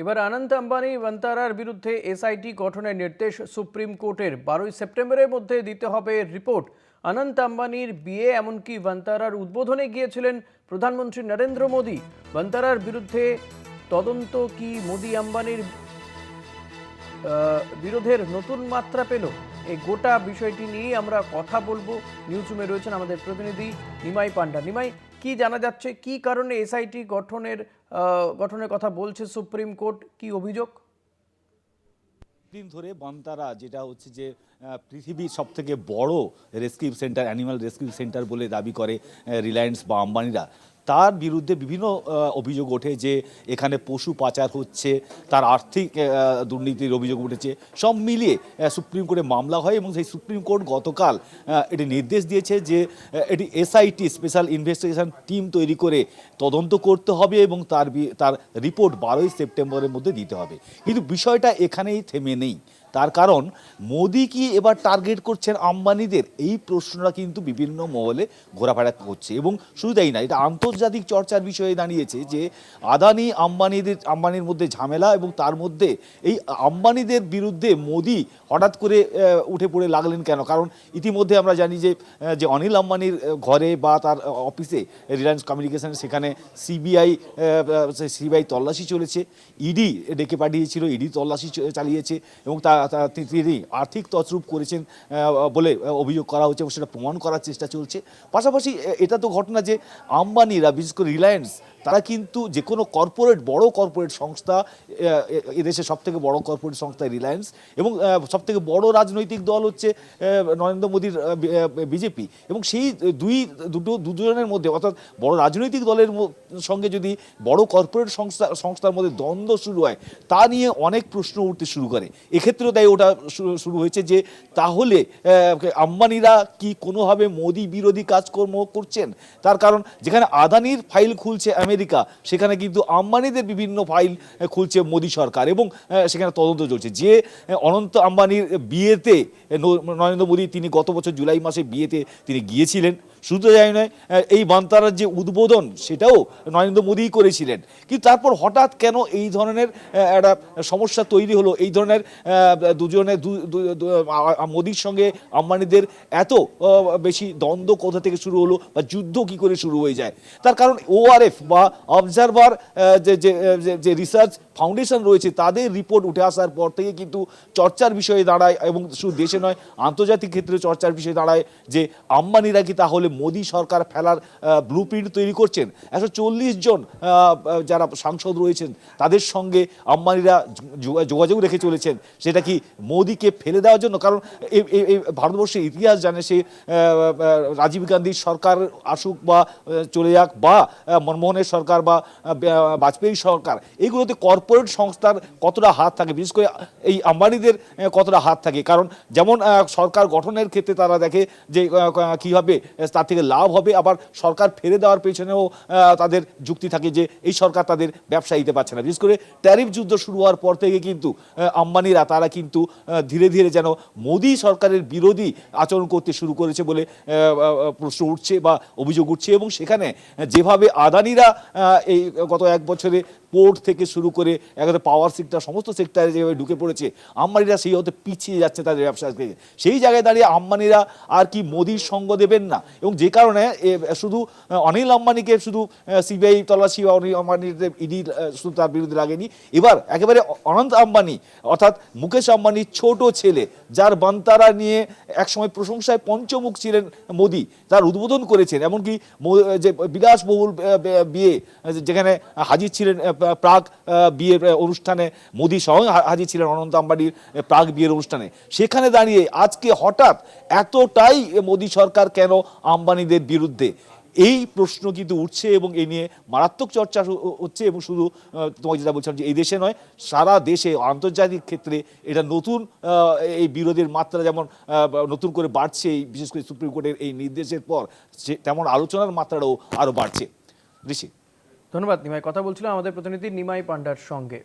এবার অনন্ত আম্বানি ভান্তারার বিরুদ্ধে এসআইটি গঠনের নির্দেশ সুপ্রিম কোর্টের। বারোই সেপ্টেম্বরের মধ্যে দিতে হবে রিপোর্ট। অনন্ত আম্বানির বিয়ে এমনকি ভান্তারার উদ্বোধনে গিয়েছিলেন প্রধানমন্ত্রী নরেন্দ্র মোদী। ভান্তারার বিরুদ্ধে তদন্ত কি মোদী আম্বানির বিরোধের নতুন মাত্রা পেল? এই গোটা বিষয়টি নিয়ে আমরা কথা বলব। নিউজ রুমে রয়েছেন আমাদের প্রতিনিধি নিমাই পান্ডা। নিমাই কি জানা যাচ্ছে? কি কারণে এসআইটি গঠনের গঠনের কথা বলছে সুপ্রিম কোর্ট? কি অভিযোগ? দিন ধরে বন্তারা যেটা হচ্ছে যে পৃথিবীর সব থেকে বড় rescue centre animal rescue centre বলে দাবি করে রিলায়েন্স বা আম্বানিরা। তার বিরুদ্ধে বিভিন্ন অভিযোগ ওঠে যে এখানে পশু পাচার হচ্ছে, তার আর্থিক দুর্নীতির অভিযোগ উঠেছে, সব মিলিয়ে সুপ্রিম কোর্টে মামলা হয় এবং সেই সুপ্রিম কোর্ট গতকাল এটি নির্দেশ দিয়েছে যে এটি এসআইটি স্পেশাল ইনভেস্টিগেশন টিম তৈরি করে তদন্ত করতে হবে এবং তার তার রিপোর্ট বারোই সেপ্টেম্বরের মধ্যে দিতে হবে। কিন্তু বিষয়টা এখানেই থেমে নেই। তার কারণ, মোদি কি এবার টার্গেট করছেন আম্বানিদের? এই প্রশ্নটা কিন্তু বিভিন্ন মহলে ঘোরাফেরা করছে এবং শুধু তাই না এটা আন্তর্জাতিক চর্চার বিষয়ে দাঁড়িয়েছে যে আদানি আম্বানিদের, আম্বানির মধ্যে ঝামেলা এবং তার মধ্যে এই আম্বানিদের বিরুদ্ধে মোদি হঠাৎ করে উঠে পড়ে লাগলেন কেন? কারণ ইতিমধ্যে আমরা জানি যে যে অনিল আম্বানির ঘরে বা তার অফিসে রিলায়েন্স কমিউনিকেশন সেখানে সিবিআই সিবিআই তল্লাশি চলেছে। ইডি ডেকে পাঠিয়েছিল ইডি তল্লাশি চালিয়েছে এবং তা তা- তি- তিনি আর্থিক তছরূপ করেছেন বলে অভিযোগ করা হচ্ছে এবং সেটা প্রমাণ করার চেষ্টা চলছে। পাশাপাশি এটা তো ঘটনা যে আম্বানিরা, বিশেষ করে রিলায়েন্স, তারা কিন্তু যে কোনো কর্পোরেট, বড় কর্পোরেট সংস্থা এদেশে সব থেকে বড় কর্পোরেট সংস্থা রিলায়েন্স এবং সব থেকে বড় রাজনৈতিক দল হচ্ছে নরেন্দ্র মোদীর বিজেপি এবং সেই দুই, দুটো দুজনের মধ্যে, অর্থাৎ বড় রাজনৈতিক দলের সঙ্গে যদি বড় কর্পোরেট সংস্থা, সংস্থার মধ্যে দ্বন্দ্ব শুরু হয়, তা নিয়ে অনেক প্রশ্ন উঠতে শুরু করে। এক্ষেত্রেও তাই ওটা শুরু হয়েছে যে তাহলে আম্বানিরা কি কোনোভাবে মোদি বিরোধী কাজকর্ম করছেন? তার কারণ যেখানে আদানির ফাইল খুলছে আমেরিকা, সেখানে কিন্তু আম্বানিদের বিভিন্ন ফাইল খুলছে মোদি সরকার এবং সেখানে তদন্ত চলছে। যে অনন্ত আম্বানির বিয়েতে নরেন্দ্র মোদী, তিনি গত বছর জুলাই মাসে বিয়েতে তিনি গিয়েছিলেন। শুধু যাই নয় এই বান্তারার যে উদ্বোধন, সেটাও নরেন্দ্র মোদীই করেছিলেন। কিন্তু তারপর হঠাৎ কেন এই ধরনের একটা সমস্যা তৈরি হলো? এই ধরনের দুজনে মোদীর সঙ্গে আম্বানিদের এত বেশি দ্বন্দ্ব কোথা থেকে শুরু হলো বা যুদ্ধ কি করে শুরু হয়ে যায়? তার কারণ ওআরএফ বা অবজারভার যে- যে রিসার্চ ফাউন্ডেশন রয়েছে, তাদের রিপোর্ট উঠে আসার পর থেকে কিন্তু চর্চার বিষয়ে দাঁড়ায় এবং শুধু দেশে নয়, আন্তর্জাতিক ক্ষেত্রে চর্চার বিষয়ে দাঁড়ায় যে আম্বানিরা কি তাহলে মোদী সরকার ফেলার ব্লু তৈরি করছেন? একশো চল্লিশ জন যারা সাংসদ রয়েছেন, তাদের সঙ্গে আম্বানিরা যোগাযোগ রেখে চলেছেন। সেটা কি মোদীকে ফেলে দেওয়ার জন্য? কারণ ভারতবর্ষের ইতিহাস জানে সে রাজীব গান্ধীর সরকার আসুক বা চলে যাক বা মনমোহনের সরকার বা বাজপেয়ী সরকার এইগুলোতে কর্পোরেট সংস্থার কতটা হাত থাকে, বিশেষ করে এই আম্বানিদের কতটা হাত থাকে। কারণ যেমন সরকার গঠনের ক্ষেত্রে তারা দেখে যে কীভাবে তার থেকে লাভ হবে, আবার সরকার ফেরে দেওয়ার পেছনেও তাদের যুক্তি থাকে যে, এই সরকার তাদের ব্যবসা দিতে পারছে না। বিশেষ করে ট্যারিফ যুদ্ধ শুরু হওয়ার পর থেকে কিন্তু আম্বানিরা, তারা কিন্তু ধীরে ধীরে যেন মোদী সরকারের বিরোধী আচরণ করতে শুরু করেছে বলে প্রশ্ন উঠছে বা অভিযোগ উঠছে। এবং সেখানে যেভাবে আদানিরা এই গত এক বছরে পোর্ট থেকে শুরু করে একেবারে পাওয়ার সেক্টর সমস্ত সেক্টরে যেভাবে ঢুকে পড়েছে, আম্বানিরা সেই হতে পিছিয়ে যাচ্ছে তাদের ব্যবসা থেকে সেই জায়গায় দাঁড়িয়ে আম্বানিরা আর কি মোদির সঙ্গ দেবেন না। এবং যে কারণে শুধু অনিল আম্বানিকে শুধু সিবিআই তল্লাশি বা অনিল আম্বানির ইডি শুধু তার বিরুদ্ধে লাগেনি। এবার একেবারে অনন্ত আম্বানি, অর্থাৎ মুকেশ আম্বানির ছোট ছেলে যার বান্তারা নিয়ে একসময় প্রশংসায় পঞ্চমুখ ছিলেন মোদী, তার উদ্বোধন করেছেন। এমনকি যে বিলাসবহুল বিয়ে, যেখানে হাজির ছিলেন প্রাক বিয়ের অনুষ্ঠানে মোদী সহ হাজির ছিলেন অনন্ত আম্বানির প্রাক বিয়ের অনুষ্ঠানে। সেখানে দাঁড়িয়ে আজকে হঠাৎ এতটাই মোদী সরকার কেন আম্বানিদের বিরুদ্ধে? এই প্রশ্ন কিন্তু উঠছে এবং এই নিয়ে মারাত্মক চর্চা হচ্ছে এবং শুধু তোমাকে যেটা বলছিলাম যে এই দেশে নয়, সারা দেশে আন্তর্জাতিক ক্ষেত্রে এটা নতুন এই বিরোধের মাত্রা যেমন নতুন করে বাড়ছে, এই বিশেষ করে সুপ্রিম কোর্টের এই নির্দেশের পর তেমন আলোচনার মাত্রাটাও আরও বাড়ছে। ঋষি। ধন্যবাদ, নিমাই। কথা বলছিলাম আমাদের প্রতিনিধি নিমাই পান্ডার সঙ্গে।